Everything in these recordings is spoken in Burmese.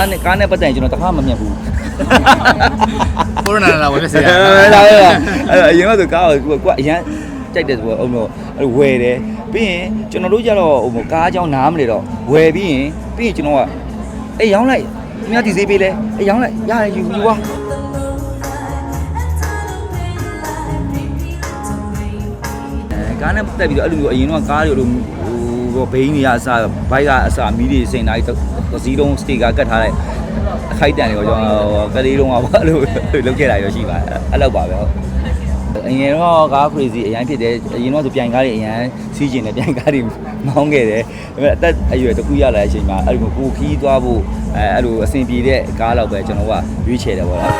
ကားနဲ့ကားနဲ့ပတ်သက်ရင်ကျွန်တော်တခါမှမမြင်ဘူးကိုရိုနာလာဝင်နေစေရအဲဒါပဲအဲ့အရင်ကဆိုကားကိုကွာအရန်ကြိုက်တယ်ဆိုတော့အုံတော့အဲ့ဝယ်တယ်ပြီးရင်ကျွန်တော်တို့ကြတော့ဟိုကားအကြောင်းနားမလဲတော့ဝယ်ပြီးရင်ပြီးရင်ကျွန်တော်ကအေးရောင်းလိုက်သူများဒီဈေးပေးလဲအေးရောင်းလိုက်ရတယ်ယူယူပါအဲကားနဲ့တက်ပြီးတော့အဲ့လိုမျိုးအရင်တော့ကားတွေလို ဟိုဘိန်းတွေကအစားဘိုက်ကအစားမီးတွေစိန်တိုင်းတစ်စီးလုံးစတေကာကတ်ထားလိုက်အခိုက်တန်တွေကိုကျွန်တော်ကလေးလုံးကဘာလို့လုပ်ခဲ့တာရောရှိပါတယ်အဲ့လောက်ပါပဲဟုတ်အရင်တော့ကား crazy အရင်ဖြစ်တယ်အရင်တော့သူပြိုင်ကားတွေအရင်စီးကျင်တယ်ပြိုင်ကားတွေမောင်းခဲ့တယ်ဒါပေမဲ့အသက်အရွယ်တစ်ခုရလာတဲ့အချိန်မှာအဲ့လိုကိုခီးသွားဖို့အဲအဲ့လိုအဆင်ပြေတဲ့ကားလောက်ပဲကျွန်တော်ကရွေးချယ်တယ်ပေါ့လား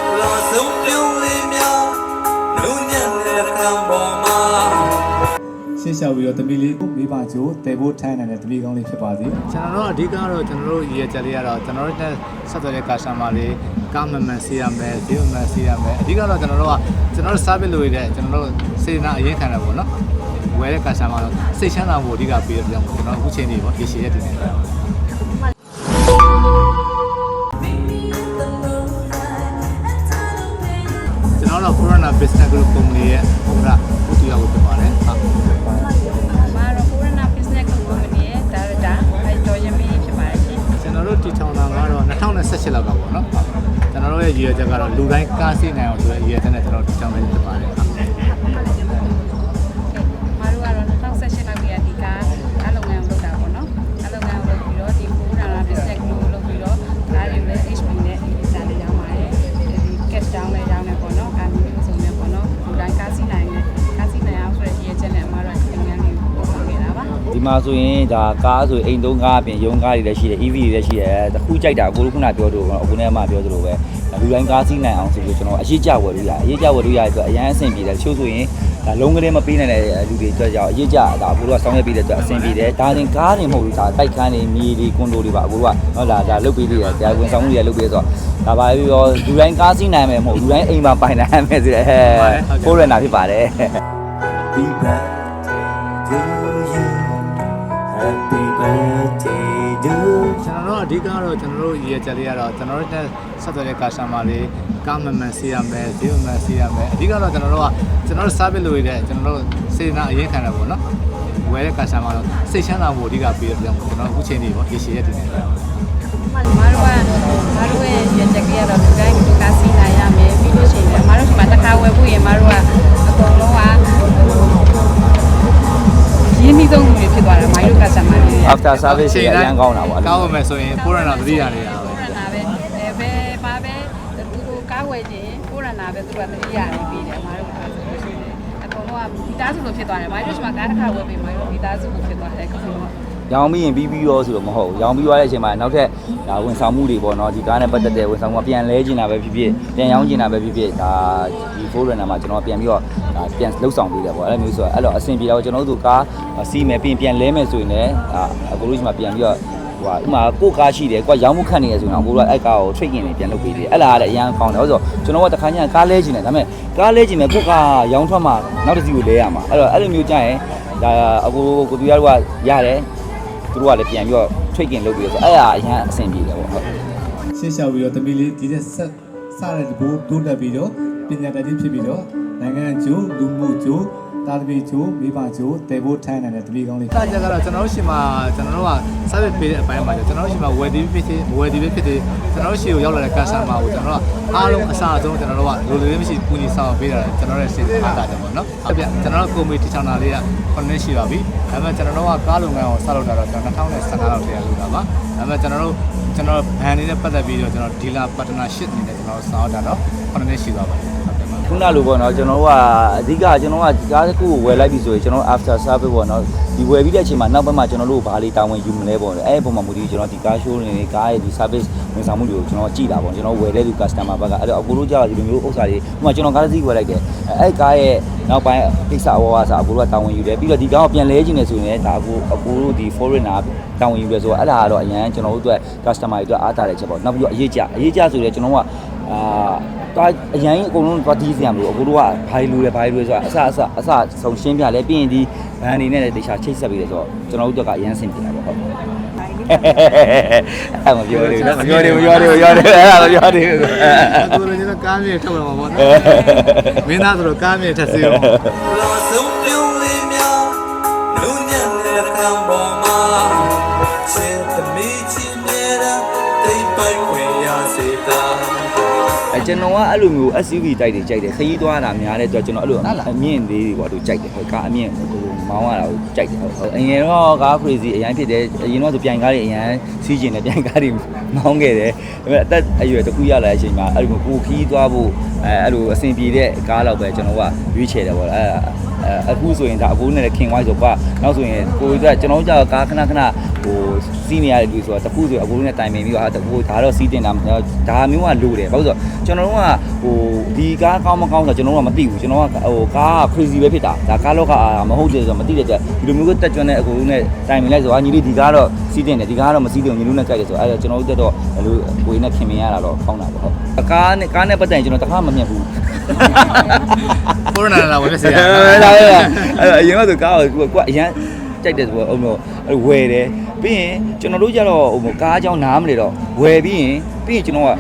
လောဆုံးပြုံးလေးများလူညံ့တဲ့ကံပေါ်မှာရှင်းရှောက်ပြီးတော့တမီလေးမိဘကျိုးတဲဖို့ထိုင်းနိုင်တဲ့တမီကောင်းလေးဖြစ်ပါစေကျွန်တော်တို့အဓိကတော့ကျွန်တော်တို့ရည်ရချက်လေးကတော့ကျွန်တော်တို့နဲ့ဆက်သွယ်တဲ့ကာရှာမာလေးကာမမန်စီရမယ်ဒီမန်စီရမယ်အဓိကတော့ကျွန်တော်တို့ကကျွန်တော်တို့ service လုပ်ရတဲ့ကျွန်တော်တို့စေနာအရင်ခံတယ်ပေါ့နော်ဝယ်တဲ့ကာရှာမာတော့စိတ်ချမ်းသာဖို့အဓိကပေးရပြောင်းကျွန်တော်အခုချိန်နေပေါ့ဒီရှည်ရက်တည်နေတယ်ကျွန်တော်တို့ Corona Business Group Company ရဲ့ဥက္ကဋ္ဌဦးတူရောက်ဖြစ်ပါတယ်ဟုတ်မာရော ကိုရနာ business company ရဲ့ director အဲတော်ရမင်းဖြစ်ပါတယ်ရှင်ကျွန်တော်တို့တီထောင်တာကတော့2018လောက်ကပေါ့နော်ဟုတ်ကျွန်တော်တို့ရဲ့ရည်ရွယ်ချက်ကတော့လူတိုင်းကားစီးနိုင်အောင်ဆိုတဲ့ရည်ရွယ်ချက်နဲ့ကျွန်တော်တီထောင်နေဖြစ်ပါတယ် ဒီမှာဆိုရင်ဒါကားဆိုရင်အိမ်သုံးကားအပြင်ရုံးကားတွေလည်းရှိတယ် EV တွေလည်းရှိတယ်တခုကြိုက်တာအကိုတို့ခုနပြောလို့ပေါ့အခုနဲ့မှပြောသလိုပဲလူတိုင်းကားစီးနိုင်အောင်ဆိုပြီးကျွန်တော်အရေးကြဝယ်လို့ရတယ်အရေးကြဝယ်လို့ရတဲ့အတွက်အရန်အဆင်ပြေတယ်တချို့ဆိုရင်ဒါလုံးကလေးမပေးနိုင်တဲ့လူတွေအတွက်ကြောင့်အရေးကြဒါအကိုတို့ကစောင်းရပေးတဲ့အတွက်အဆင်ပြေတယ်ဒါတင်ကားတွေမဟုတ်ဘူးဒါတိုက်ခန်းတွေမြေတွေကွန်ဒိုတွေပါအကိုတို့ကဟုတ်လားဒါလုတ်ပေးလို့ရတယ်တရားဝင်ဆောင်မှုတွေလုတ်ပေးဆိုတော့ဒါပါပြီးတော့လူတိုင်းကားစီးနိုင်မယ်မဟုတ်လူတိုင်းအိမ်မှာပိုင်နိုင်မယ်ဆိုတဲ့ဟဲ့ကိုရနာဖြစ်ပါတယ် Happy birthday to you Happy birthday to ကျွန်တော်တို့အဓိကတော့ကျွန်တော်တို့ရည်ရွယ်ချက်လေးကတော့ကျွန်တော်တို့နဲ့ဆက်သွယ်တဲ့ကာရှာမာလေးကာမမန်စီရမယ်ဒီမန်စီရမယ်အဓိကတော့ကျွန်တော်တို့ကကျွန်တော်တို့ service လုပ်ရတဲ့ကျွန်တော်တို့စေနာအရင်ခံတယ်ပေါ့နော်ဝယ်တဲ့ကာရှာမာတော့စိတ်ချမ်းသာဖို့အဓိကပေးရပြောင်းကျွန်တော်အခုချိန်နေပေါ့ဒီရှည်ရက်တည်နေတယ်မာရောကမာရောရဲ့ရည်ချက်ကြီးကတော့လူတိုင်းလူကားစီးနိုင်ရမယ်ပြီးလို့ရှိရင်မာရောဒီမှာတစ်ခါဝယ်ဖို့ရင်မာရောကအကုန်လုံးကရင်းနှီးဆုံးလူတွေဖြစ်သွားတယ်မာရောကစတမာတွေ after service တွေအရန်ကောင်းတာပေါ့အဲ့လိုကောင်းမယ်ဆိုရင်ကိုရိုနာသတိရနေတာပဲ ကိုရနာပဲအဲဘယ်ပါပဲသူတို့ကားဝယ်ခြင်းကိုရနာပဲသူတို့ကတတိယနေပြီးတယ်မာရောကဆိုလို့ရှိရင်အကုန်လုံးကမိသားစုလိုဖြစ်သွားတယ်မာရောဒီမှာကားတစ်ခါဝယ်ပြီးမာရောမိသားစုလိုဖြစ်သွားတယ်အကုန်လုံး ရောင်းပြီးရင်ပြီးပြီးရောဆိုတော့မဟုတ်ဘူးရောင်းပြီးသွားတဲ့အချိန်မှာနောက်ထပ်ဒါဝန်ဆောင်မှုတွေပေါ့နော်ဒီကားနဲ့ပတ်သက်တဲ့ဝန်ဆောင်မှုကပြန်လဲကျင်တာပဲဖြစ်ဖြစ်ပြန်ရောင်းကျင်တာပဲဖြစ်ဖြစ်ဒါဒီ 4runner မှာကျွန်တော်ပြန်ပြီးတော့ဒါပြန်လှုပ်ဆောင်ပေးတယ်ပေါ့အဲ့လိုမျိုးဆိုတော့အဲ့တော့အဆင်ပြေတော့ကျွန်တော်တို့ကားစီးမယ်ပြီးရင်ပြန်လဲမယ်ဆိုရင်လည်းဒါအခုလို့ရှိမှပြန်ပြီးတော့ဟိုဟာဥမာကိုကားရှိတယ်ကိုရောင်းမှုခတ်နေရဆိုရင်အခုကအဲ့ကားကို trade နေပြန်လုပ်ပေးတယ်အဲ့လားလည်းအရန်ကောင်းတယ်ဟုတ်ဆိုကျွန်တော်ကတခါညကားလဲကျင်တယ်ဒါပေမဲ့ကားလဲကျင်မယ်ကိုကားရောင်းထွက်မှနောက်တစ်စီးကိုလဲရမှာအဲ့တော့အဲ့လိုမျိုးကြရင်ဒါအခုကိုတူရတို့ကရတယ် သူတို့ကလည်းပြန်ပြီးတော့ tracking လုပ်ပြီးတော့ဆိုအဲ့ဒါအရင်အဆင်ပြေတယ်ပေါ့ဟုတ်ရှင်းရှောက်ပြီးတော့တမီလေးဒီတဲ့ဆက်စတဲ့ဒီကိုတိုးတက်ပြီးတော့ပညာတတ်ဖြစ်ပြီးတော့နိုင်ငံကျိုးလူမှုကျိုး တာသမီကျိုးမိဘကျိုးတဲဖို့ထိုင်းနိုင်တဲ့တမီကောင်းလေးတာကြကတော့ကျွန်တော်တို့ရှိမှာကျွန်တော်တို့က service ပေးတဲ့အပိုင်းမှာကျွန်တော်တို့ရှိမှာဝယ်ဒီဖြစ်ဖြစ်ဝယ်ဒီပဲဖြစ်ဖြစ်ကျွန်တော်တို့ရှိကိုရောက်လာတဲ့ customer ကိုကျွန်တော်တို့ကအားလုံးအစားအဆုံးကျွန်တော်တို့ကလိုလိုလေးမရှိပူညီဆောင်ပေးတာကျွန်တော်တို့ရဲ့စိတ်အားတာတယ်ပေါ့နော်ဟုတ်ပြကျွန်တော်တို့ကုမ္ပဏီတည်ထောင်တာလေးက9နှစ်ရှိပါပြီဒါပေမဲ့ကျွန်တော်တို့ကကားလုပ်ငန်းကိုစလုပ်တာတော့ကျွန်တော်2015လောက်တည်းကလုပ်တာပါဒါပေမဲ့ကျွန်တော်တို့ကျွန်တော်ဘန်နေတဲ့ပတ်သက်ပြီးတော့ကျွန်တော် dealer partnership အနေနဲ့ကျွန်တော်ဆောက်တာတော့9နှစ်ရှိသွားပါတယ်ဟုတ်တယ်ပါ ခုနလိုပေါ့နော်ကျွန်တော်တို့ကအဓိကကျွန်တော်ကဒီကားတစ်ခုကိုဝယ်လိုက်ပြီဆိုရင်ကျွန်တော် after service ပေါ့နော်ဒီဝယ်ပြီးတဲ့အချိန်မှာနောက်ပိုင်းမှာကျွန်တော်တို့ဘာလေးတာဝန်ယူမလဲပေါ့အဲ့ဒီပုံမှာမူတည်ကျွန်တော်ဒီကား show နေကားရဲ့ဒီ service ဝန်ဆောင်မှုတွေကိုကျွန်တော်ကြည့်တာပေါ့ကျွန်တော်ဝယ်တဲ့သူ customer ဘက်ကအဲ့တော့အကူတို့ကြောက်ဒီလိုမျိုးဥစ္စာတွေဥပမာကျွန်တော်ကားတစ်စီးဝယ်လိုက်တယ်အဲ့ကားရဲ့နောက်ပိုင်းကိစ္စအဝါစာအကူတို့ကတာဝန်ယူတယ်ပြီးတော့ဒီကားကိုပြန်လဲခြင်းနေဆိုရင်လည်းဒါအကူအကူတို့ဒီ foreigner တာဝန်ယူတယ်ဆိုတော့အဲ့ဒါကတော့အရန်ကျွန်တော်တို့အတွက် customer တွေအတွက်အားတာတဲ့ချက်ပေါ့နောက်ပြီးတော့အရေးကြအရေးကြဆိုရင်ကျွန်တော်ကအာ ဒါအရင်အကုန်လုံးသွားတီးစရာမလိုအခုတို့ကဘာလို့လဲဘာလို့လဲဆိုတာအစအစအစဆုံးရှင်းပြလဲပြီးရင်ဒီဘန်အနေနဲ့လည်းတခြားချိတ်ဆက်ပြီးလဲဆိုတော့ကျွန်တော်တို့ကအရင်ဆင်ပြေတာပေါ့ဟုတ်အဲ့မပြောသေးဘူးနော်မပြောသေးဘူးမပြောသေးဘူးပြောသေးအဲ့ဒါမပြောသေးဘူးအခုလည်းကျွန်တော်ကားမြေထုတ်လာမှာပေါ့နော်မင်းသားဆိုတော့ကားမြေထက်စေအောင်လောဆုံးပြုံးလေးများ ကျွန်တော်ကအဲ့လိုမျိုး SUV တိုက်တွေကြိုက်တယ်ခရီးသွားတာများတဲ့အတွက်ကျွန်တော်အဲ့လိုအမြင့်သေးတွေပေါ့သူကြိုက်တယ်ဟုတ်ကားအမြင့်ဟိုမောင်းရတာကိုကြိုက်တယ်ဟုတ်ဟုတ်အရင်တော့ကား crazy အရင်ဖြစ်တယ်အရင်တော့သူပြိုင်ကားတွေအရင်စီးကျင်တယ်ပြိုင်ကားတွေမောင်းခဲ့တယ်ဒါပေမဲ့အသက်အရွယ်တစ်ခုရလာတဲ့အချိန်မှာအဲ့လိုကိုခီးသွားဖို့အဲအဲ့လိုအဆင်ပြေတဲ့ကားတော့ပဲကျွန်တော်ကရွေးချယ်တယ်ပေါ့အဲ အဲအခုဆိုရင်ဒါအကိုနဲ့ခင်သွားဆိုတော့နောက်ဆိုရင်ကိုကကျွန်တော်ကြောက်ကားခဏခဏဟိုစီးနေရတယ်လို့ဆိုတော့တခုဆိုအကိုနဲ့တိုင်ပင်ပြီးတော့ဟာတခုဒါတော့စီးတင်တာဒါမျိုးကလိုတယ်ဘာလို့ဆိုတော့ကျွန်တော်တို့ကဟိုဒီကားကောင်းမကောင်းဆိုကျွန်တော်တို့ကမသိဘူးကျွန်တော်ကဟိုကား crazy ပဲဖြစ်တာဒါကားလောကမဟုတ်တယ်ဆိုတော့မသိတဲ့အတွက်ဒီလိုမျိုးတက်ကြွတဲ့အကိုနဲ့တိုင်ပင်လိုက်ဆိုတော့ညီလေးဒီကားတော့စီးတင်တယ်ဒီကားတော့မစီးတင်ဘူးညီလူနဲ့ကြိုက်တယ်ဆိုတော့အဲ့တော့ကျွန်တော်တို့တက်တော့ဘယ်လိုကိုယ်နဲ့ခင်မင်ရတာတော့ကောင်းတာပေါ့ဟုတ်ကားနဲ့ကားနဲ့ပတ်သက်ရင်ကျွန်တော်တခါမမြင်ဘူး ကိုရိုနာလာဝင်ပြစေရအဲဒါပဲအဲ့အရင်ကဆိုကားကိုကွာအရန်ကြိုက်တယ်ဆိုတော့ဟိုမျိုးဝယ်တယ်ပြီးရင်ကျွန်တော်တို့ကြတော့ဟိုကားအကြောင်းနားမလဲတော့ဝယ်ပြီးရင်ပြီးရင်ကျွန်တော်က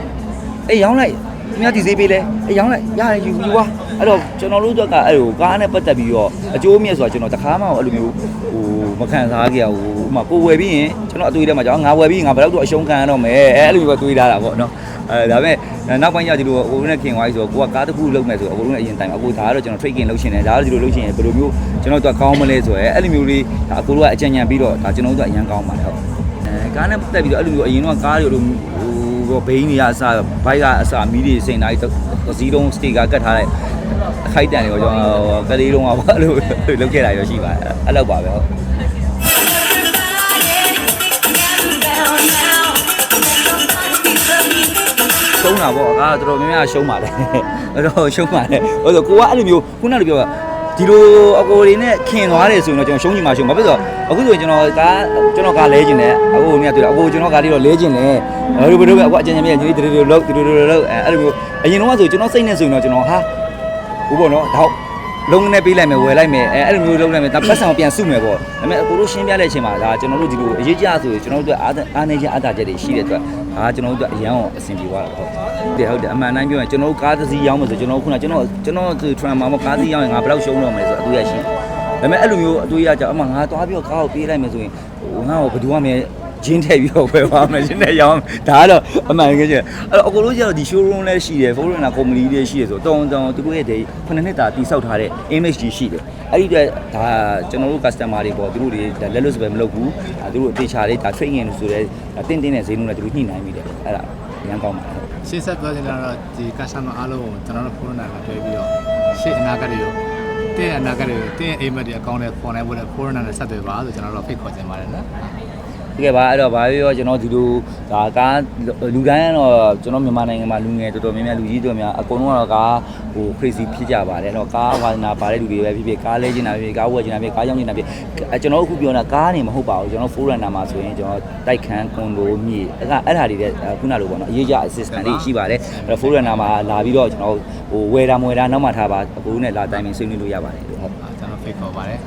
အေးရောင်းလိုက်သူများဒီဈေးပေးလဲအေးရောင်းလိုက်ရတယ်ယူယူပါအဲ့တော့ကျွန်တော်တို့ကအဲ့ဟိုကားနဲ့ပတ်သက်ပြီးတော့အကျိုးအမြတ်ဆိုတာကျွန်တော်တခါမှအဲ့လိုမျိုးဟိုမခံစားခဲ့ရဘူး ဥပမာကိုဝယ်ပြီးရင်ကျွန်တော်အတွေ့အထဲမှာကျွန်တော်ငါဝယ်ပြီးငါဘယ်တော့တော့အရှုံးခံရတော့မယ်အဲ့လိုမျိုးပဲတွေးထားတာပေါ့နော်အဲဒါပေမဲ့နောက်ပိုင်းကျဒီလိုအကိုနဲ့ခင်သွားပြီဆိုတော့ကိုကကားတစ်ခုလုံးမယ်ဆိုတော့အကိုနဲ့အရင်တိုင်အကိုဒါကတော့ကျွန်တော် tracking လုပ်ရှင်တယ်ဒါကတော့ဒီလိုလုပ်ရှင်ရင်ဘယ်လိုမျိုးကျွန်တော်တို့ကကောင်းမလဲဆိုရဲအဲ့လိုမျိုးလေးဒါအကိုတို့ကအကြံဉာဏ်ပြီးတော့ဒါကျွန်တော်တို့ကအရင်ကောင်းပါတယ်ဟုတ်အဲကားနဲ့ပတ်သက်ပြီးတော့အဲ့လိုမျိုးအရင်တော့ကားတွေလိုဟိုဘိန်းတွေကအစားဘိုက်ကအစားမီးတွေစိန်တိုင်းတစ်စီးလုံးစတေကာကတ်ထားတဲ့အခိုက်တန်တွေရောကျွန်တော်ကလေးလုံးကဘာလို့လုပ်ခဲ့တာရောရှိပါတယ်အဲ့လောက်ပါပဲဟုတ် ရှုံးတာပေါ့အကားတော်တော်များများရှုံးပါလေအဲ့တော့ရှုံးပါလေဟိုဆိုကိုကအဲ့လိုမျိုးခုနကပြောတာဒီလိုအကိုတွေနဲ့ခင်သွားတယ်ဆိုရင်တော့ကျွန်တော်ရှုံးချင်မှရှုံးဘာဖြစ်လို့အခုဆိုရင်ကျွန်တော်ကားကျွန်တော်ကားလဲကျင်တယ်အကိုကတွေ့အကိုကျွန်တော်ကားလေးတော့လဲကျင်တယ်ဘယ်လိုဘယ်လိုပဲအခုအကြံဉာဏ်ပြညီလေးဒီလိုလောက်ဒီလိုလိုလောက်အဲ့လိုမျိုးအရင်တော့ဆိုကျွန်တော်စိတ်နဲ့ဆိုရင်တော့ကျွန်တော်ဟာဘူးပေါ့နော်တော့ လုံးနဲ့ပေးလိုက်မယ်ဝယ်လိုက်မယ်အဲအဲ့လိုမျိုးလုံးလိုက်မယ်ဒါပတ်စံပြန်စုမယ်ပေါ့ဒါပေမဲ့အကိုတို့ရှင်းပြတဲ့အချိန်မှာဒါကျွန်တော်တို့ဒီလိုအရေးကြီးဆိုရင်ကျွန်တော်တို့အားအားနေခြင်းအားတာချက်တွေရှိတဲ့အတွက်ဒါကျွန်တော်တို့အရန်အောင်အဆင်ပြေသွားတာဟုတ်တယ်ဟုတ်တယ်အမှန်တမ်းပြောရင်ကျွန်တော်တို့ကားတစ်စီးရောင်းမယ်ဆိုကျွန်တော်ခုနကျွန်တော်ကျွန်တော်ဒီ tram မှာကားတစ်စီးရောင်းရင်ငါဘယ်လောက်ရှုံးတော့မလဲဆိုအတူရရှိတယ်ဒါပေမဲ့အဲ့လိုမျိုးအတူရကြအမှငါသွားပြီးတော့ကားကိုပေးလိုက်မယ်ဆိုရင်ဟိုငါ့ကိုဘယ်သူမှမ ဂျင်းထည့်ပြီးတော့ပဲပါမယ်ရှင်းတဲ့ရောင်းဒါကတော့အမှန်ကြီးချင်းအဲ့တော့အကိုတို့ကျတော့ဒီ showroom လည်းရှိတယ် foreign နာ company လည်းရှိတယ်ဆိုတော့တောင်းတောင်းသူတို့ရဲ့ဒီခုနှစ်နှစ်တာတိစောက်ထားတဲ့ image ကြီးရှိတယ်အဲ့ဒီအတွက်ဒါကျွန်တော်တို့ customer တွေပေါ့သူတို့တွေလက်လွတ်စပယ်မလုပ်ဘူးဒါသူတို့အသေးချာလေးဒါ training လို့ဆိုတဲ့တင်းတင်းတဲ့ဈေးနှုန်းနဲ့သူတို့ညှိနှိုင်းပြီးတယ်အဲ့ဒါရန်ကောင်းပါတယ်ရှေ့ဆက်သွားချင်တာတော့ဒီကစားမအားလုံးကိုကျွန်တော်တို့ကိုရိုနာလာတွေ့ပြီးတော့ရှေ့အနာဂတ်တွေရောတင်းအနာဂတ်တွေတင်းအိမ်မက်တွေအကောင့်တွေပေါ်နိုင်ဖို့လည်းကိုရိုနာနဲ့ဆက်သွယ်ပါဆိုကျွန်တော်တို့ဖိတ်ခေါ်ချင်ပါတယ်နော် တကယ်ပါအဲ့တော့ဘာပြောပြောကျွန်တော်ဒီလိုဒါကားလူတိုင်းကတော့ကျွန်တော်မြန်မာနိုင်ငံမှာလူငယ်တော်တော်များများလူကြီးတော်များအကုန်လုံးကတော့ကားဟို crazy ဖြစ်ကြပါတယ်အဲ့တော့ကားဝါသနာပါတဲ့လူတွေပဲဖြစ်ဖြစ်ကားလဲကျင်တာဖြစ်ဖြစ်ကားဝယ်ကျင်တာဖြစ်ကားရောင်းကျင်တာဖြစ်အဲကျွန်တော်အခုပြောတာကားနေမဟုတ်ပါဘူးကျွန်တော် forerunner မှာဆိုရင်ကျွန်တော်တိုက်ခန်းကွန်ဒိုမြေအဲ့ဒါအဲ့ဒါတွေတဲ့ခုနလိုပေါ့နော်အရေးကြီး assistant တွေရှိပါတယ်အဲ့တော့ forerunner မှာလာပြီးတော့ကျွန်တော်ဟိုဝယ်တာမဝယ်တာနောက်မှထားပါအခုနဲ့လာတိုင်းပင်ဆွေးနွေးလို့ရပါတယ်ဟုတ်ကျွန်တော်ဖိတ်ခေါ်ပါတယ်